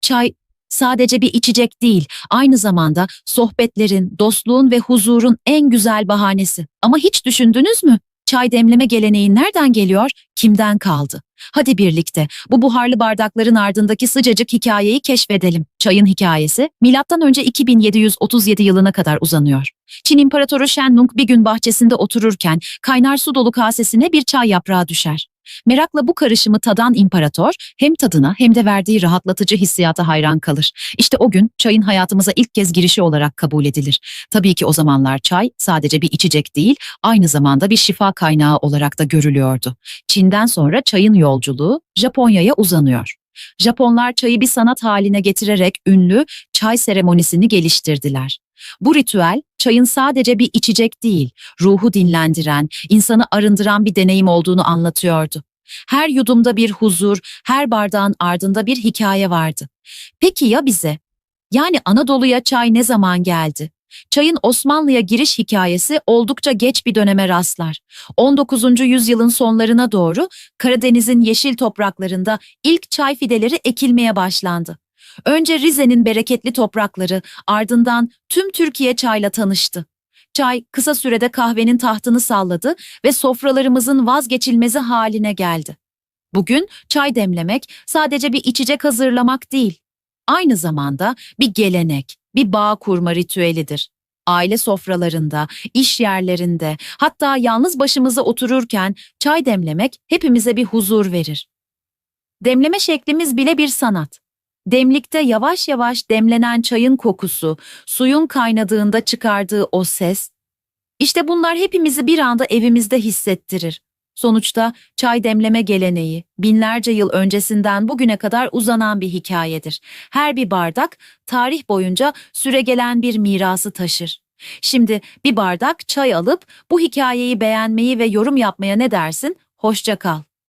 Çay sadece bir içecek değil, aynı zamanda sohbetlerin, dostluğun ve huzurun en güzel bahanesi. Ama hiç düşündünüz mü? Çay demleme geleneği nereden geliyor, kimden kaldı? Hadi birlikte bu buharlı bardakların ardındaki sıcacık hikayeyi keşfedelim. Çayın hikayesi milattan önce 2737 yılına kadar uzanıyor. Çin İmparatoru Shenlong bir gün bahçesinde otururken kaynar su dolu kasesine bir çay yaprağı düşer. Merakla bu karışımı tadan imparator hem tadına hem de verdiği rahatlatıcı hissiyata hayran kalır. İşte o gün çayın hayatımıza ilk kez girişi olarak kabul edilir. Tabii ki o zamanlar çay sadece bir içecek değil, aynı zamanda bir şifa kaynağı olarak da görülüyordu. Çin'den sonra çayın yolculuğu Japonya'ya uzanıyor. Japonlar çayı bir sanat haline getirerek ünlü çay seremonisini geliştirdiler. Bu ritüel çayın sadece bir içecek değil, ruhu dinlendiren, insanı arındıran bir deneyim olduğunu anlatıyordu. Her yudumda bir huzur, her bardağın ardında bir hikaye vardı. Peki ya bize? Yani Anadolu'ya çay ne zaman geldi? Çayın Osmanlı'ya giriş hikayesi oldukça geç bir döneme rastlar. 19. yüzyılın sonlarına doğru Karadeniz'in yeşil topraklarında ilk çay fideleri ekilmeye başlandı. Önce Rize'nin bereketli toprakları, ardından tüm Türkiye çayla tanıştı. Çay kısa sürede kahvenin tahtını salladı ve sofralarımızın vazgeçilmezi haline geldi. Bugün çay demlemek sadece bir içecek hazırlamak değil, aynı zamanda bir gelenek, bir bağ kurma ritüelidir. Aile sofralarında, iş yerlerinde, hatta yalnız başımıza otururken çay demlemek hepimize bir huzur verir. Demleme şeklimiz bile bir sanat. Demlikte yavaş yavaş demlenen çayın kokusu, suyun kaynadığında çıkardığı o ses, işte bunlar hepimizi bir anda evimizde hissettirir. Sonuçta çay demleme geleneği binlerce yıl öncesinden bugüne kadar uzanan bir hikayedir. Her bir bardak tarih boyunca süregelen bir mirası taşır. Şimdi bir bardak çay alıp bu hikayeyi beğenmeyi ve yorum yapmaya ne dersin? Hoşça kal.